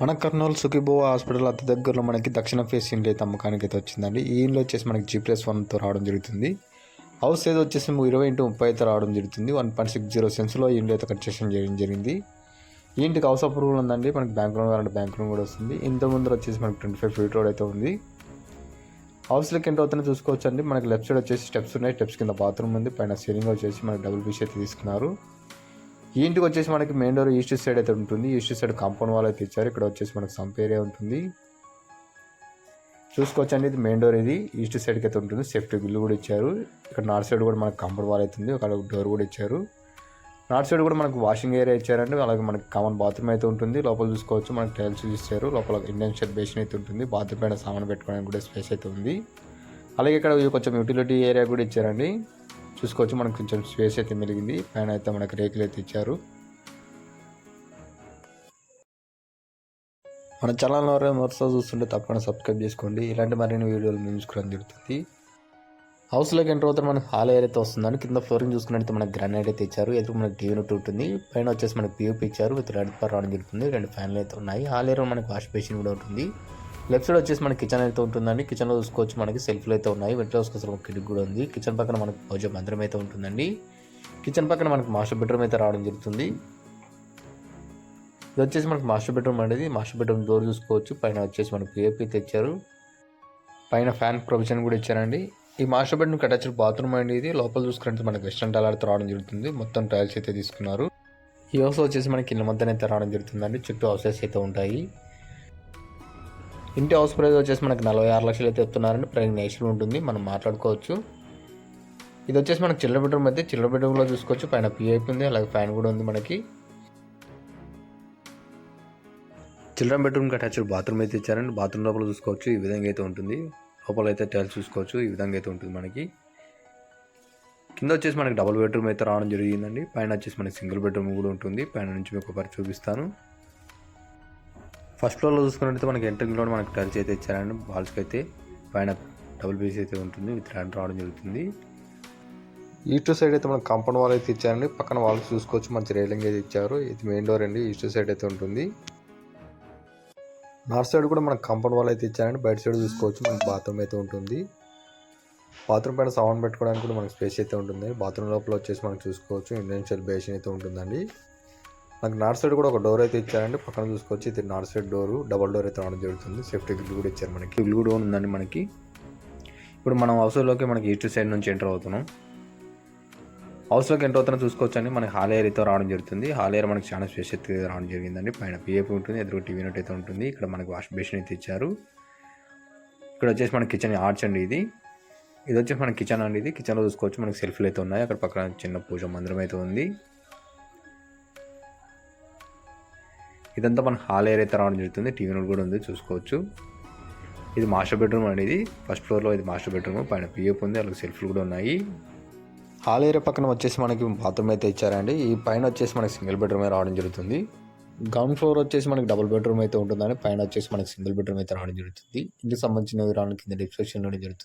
మన కర్నూలు సుఖీబోవా హాస్పిటల్ అతి దగ్గరలో మనకి దక్షిణ ఫేస్ ఇండ్లు అయితే అమ్మకానికి అయితే వచ్చిందండి. ఈ ఇంట్లో వచ్చేసి మనకి జీ ప్లస్ వన్తో రావడం జరుగుతుంది. హౌస్ ఏదో వచ్చేసి ఇరవై ఇంటూ ముప్పై అయితే రావడం జరుగుతుంది. వన్ పాయింట్ సిక్స్ జీరో సెన్స్లో ఈ ఇంట్లో అయితే కన్స్ట్రక్షన్ చేయడం జరిగింది. ఈ ఇంటికి హౌస్ అప్రూవల్ ఉందండి. మనకి బ్యాంక్ లోన్ కావాలంటే బ్యాంక్ లోన్ కూడా వస్తుంది. ఇంత ముందర వచ్చేసి మనకి ట్వంటీ ఫైవ్ ఫీట్ రోడ్ అయితే ఉంది. హౌస్లోకి ఎంత అవుతుందో చూసుకోవచ్చు అండి మనకి లెఫ్ట్ సైడ్ వచ్చేసి స్టెప్స్ ఉన్నాయి. స్టెప్స్ కింద బాత్రూమ్ ఉంది. పైన సీలింగ్ వచ్చేసి మనకి డబుల్ పీస్ అయితే తీసుకున్నారు. ఈ ఇంటికి వచ్చేసి మనకి మెయిన్ డోర్ ఈస్ట్ సైడ్ అయితే ఉంటుంది. ఈస్ట్ సైడ్ కాంపౌండ్ వాల్ అయితే ఇచ్చారు. ఇక్కడ వచ్చేసి మనకి సంపేరే ఉంటుంది. చూసుకోవచ్చండి ఇది మెయిన్ డోర్ ఇది. ఈస్ట్ సైడ్కి అయితే ఉంటుంది. సేఫ్టీ బిల్లు కూడా ఇచ్చారు. ఇక్కడ నార్త్ సైడ్ కూడా మనకు కాంపౌండ్ వాల్ అవుతుంది ఒక డోర్ కూడా ఇచ్చారు. నార్త్ సైడ్ కూడా మనకు వాషింగ్ ఏరియా ఇచ్చారండి. అలాగే మనకి కామన్ బాత్రూమ్ అయితే ఉంటుంది. లోపల చూసుకోవచ్చు. మనకి టైల్స్ ఇచ్చారు. లోపల ఇండియన్ షెడ్ బేసిన్ అయితే ఉంటుంది. బాత్రూమ్ పైన సామాన్ పెట్టుకోవడానికి కూడా స్పేస్ అయితే ఉంది. అలాగే ఇక్కడ కొంచెం యూటిలిటీ ఏరియా కూడా ఇచ్చారండి. చూసుకోవచ్చు. మనకు కొంచెం స్పేస్ అయితే మెలిగింది పైన అయితే మనకి రేకులు అయితే ఇచ్చారు. మన ఛానల్ ఎవరైనా మొదటిసారి చూస్తుంటే తప్పకుండా సబ్స్క్రైబ్ చేసుకోండి. ఇలాంటి మరిన్ని వీడియోలు మేము చూసుకోవడం జరుగుతుంది హౌస్లోకి ఎంటర్ అవుతారు. మనకి హాల్ ఏర్ అయితే వస్తుందని కింద ఫ్లోరింగ్ చూసుకున్నట్టు మనకి గ్రానైట్ అయితే ఇచ్చారు. ఎదురు మనకి టీవీ యూనిట్ ఉంటుంది పైన వచ్చేసి మనకి పియూపీ ఇచ్చారు. విత్ రెడ్ పర్ రావడం జరుగుతుంది రెండు ఫ్యాన్లు అయితే ఉన్నాయి. హాల్ ఏర్ మనకి వాష్ బేసిన్ కూడా ఉంటుంది. లెఫ్ట్ సైడ్ వచ్చేసి మనకి కిచెన్ అయితే ఉంటుందండి. కిచెన్లో చూసుకోవచ్చు మనకి సెల్ఫ్లు అయితే ఉన్నాయి. వెంటనే కోసం ఒక కిటికీ కూడా ఉంది. కిచెన్ పక్కన మనకి పూజ మందిరం అయితే ఉంటుందండి. కిచెన్ పక్కన మనకి మాస్టర్ బెడ్రూమ్ అయితే రావడం జరుగుతుంది. ఇది వచ్చేసి మనకి మాస్టర్ బెడ్రూమ్ అనేది మాస్టర్ బెడ్రూమ్ డోర్ చూసుకోవచ్చు. పైన వచ్చేసి మనకి పిఏపీ తెచ్చారు. పైన ఫ్యాన్ ప్రొవిజన్ కూడా ఇచ్చారండి. ఈ మాస్టర్ బెడ్రూమ్ అటాచ్డ్ బాత్రూమ్ అండి ఇది. లోపల చూసుకుంటే మనకి వెస్ట్రన్ అయితే రావడం జరుగుతుంది. మొత్తం టైల్స్ అయితే తీసుకున్నారు. ఈ హౌస్ వచ్చేసి మనకి ఇళ్ళ మధ్యన అయితే రావడం జరుగుతుందండి. చుట్టూ హౌసెస్ అయితే ఉంటాయి. ఇంటి హౌస్ ప్రైస్ వచ్చేసి మనకి నలభై ఆరు లక్షలు అయితే చెప్తున్నారండి ప్రైస్ నేషన్ ఉంటుంది. మనం మాట్లాడుకోవచ్చు. ఇది వచ్చేసి మనకి చిల్లర బెడ్రూమ్ అయితే చిల్లర బెడ్రూమ్లో చూసుకోవచ్చు. పైన పిఐపి ఉంది. అలాగే ఫ్యాన్ కూడా ఉంది మనకి. చిల్డ్రన్ బెడ్రూమ్కి అటాచ్డ్ బాత్రూమ్ అయితే ఇచ్చారండి. బాత్రూమ్ లోపల చూసుకోవచ్చు. ఈ విధంగా అయితే ఉంటుంది. లోపల అయితే టైల్స్ చూసుకోవచ్చు. ఈ విధంగా అయితే ఉంటుంది మనకి. కింద వచ్చేసి మనకి డబుల్ బెడ్రూమ్ అయితే రావడం జరిగిందండి. పైన వచ్చేసి మనకి సింగిల్ బెడ్రూమ్ కూడా ఉంటుంది. పైన నుంచి మీకు ఒకసారి చూపిస్తాను. ఫస్ట్ ఫ్లోర్లో చూసుకున్నట్టయితే మనకి ఎంట్రింగ్లో మనకి టచ్ అయితే ఇచ్చారండి. బాల్స్కి అయితే పైన డబుల్ పీస్ అయితే ఉంటుంది. విత్ ర్యాండ్ రావడం జరుగుతుంది. ఈస్ట్ సైడ్ అయితే మనకు కాంపౌండ్ వాల్ అయితే ఇచ్చారండి. పక్కన వాల్స్ చూసుకోవచ్చు. మంచి రైలింగ్ అయితే ఇచ్చారు. ఇది మెయిన్ డోర్ అండి. ఈస్ట్ సైడ్ అయితే ఉంటుంది. నార్త్ సైడ్ కూడా మనకు కాంపౌండ్ వాల్ అయితే ఇచ్చారండి. బయట సైడ్ చూసుకోవచ్చు. మనకి బాత్రూమ్ అయితే ఉంటుంది. బాత్రూమ్ పైన సౌండ్ పెట్టుకోవడానికి కూడా మనకి స్పేస్ అయితే ఉంటుంది. బాత్రూమ్ లోపల వచ్చేసి మనం చూసుకోవచ్చు. ఇండియన్ షెల్ బేసిన్ అయితే ఉంటుందండి. మనకి నార్త్ సైడ్ కూడా ఒక డోర్ అయితే ఇచ్చారండి. పక్కన చూసుకోవచ్చు. ఇది north side door. Double door అయితే రావడం జరుగుతుంది. సేఫ్టీ గ్రిల్ కూడా ఇచ్చారు మనకి. గ్రిల్ కూడా ఉందండి మనకి. ఇప్పుడు మనం హౌస్లోకి మనకి ఈస్ట్ సైడ్ నుంచి ఎంటర్ అవుతున్నాం. హౌస్లోకి ఎంటర్ అవుతున్నా చూసుకోవచ్చండి. మనకి హాల్ ఏర్ అయితే రావడం జరుగుతుంది. హాల్ ఏర్ మనకి చాలా స్పేస్ అయితే రావడం జరిగిందండి. పైన పిఏపీ ఉంటుంది. ఎదురు టీవీ నోట్ అయితే ఉంటుంది. ఇక్కడ మనకి వాష్ బేసిన్ అయితే ఇచ్చారు. ఇక్కడ వచ్చేసి మన కిచెన్ ఆర్చ్ అండి ఇది. ఇది వచ్చేసి మన కిచెన్ అండి ఇది. కిచెన్లో చూసుకోవచ్చు. మనకి సెల్ఫ్లు అయితే ఉన్నాయి. అక్కడ పక్కన చిన్న పూజ మందిరం అయితే ఉంది. ఇదంతా మన హాల్ ఏర్ అయితే రావడం జరుగుతుంది టీవీ నోట్ కూడా ఉంది చూసుకోవచ్చు. ఇది మాస్టర్ బెడ్రూమ్ అనేది. ఫస్ట్ ఫ్లోర్లో ఇది మాస్టర్ బెడ్రూమ్ పైన పిఎఫ్ ఉంది అలాగే సెల్ఫ్లు కూడా ఉన్నాయి. హాల్ ఏరియా పక్కన వచ్చేసి మనకి బాత్రూమ్ అయితే ఇచ్చారండి. ఈ పైన వచ్చేసి మనకి సింగిల్ బెడ్రూమ్ రావడం జరుగుతుంది. గ్రౌండ్ ఫ్లోర్ వచ్చేసి మనకి డబుల్ బెడ్రూమ్ అయితే ఉంటుందని పైన వచ్చేసి మనకి సింగిల్ బెడ్రూమ్ అయితే రావడం జరుగుతుంది. ఇంటికి సంబంధించిన వివరాలు కింద డిస్క్రిప్షన్లోనే జరుగుతుంది.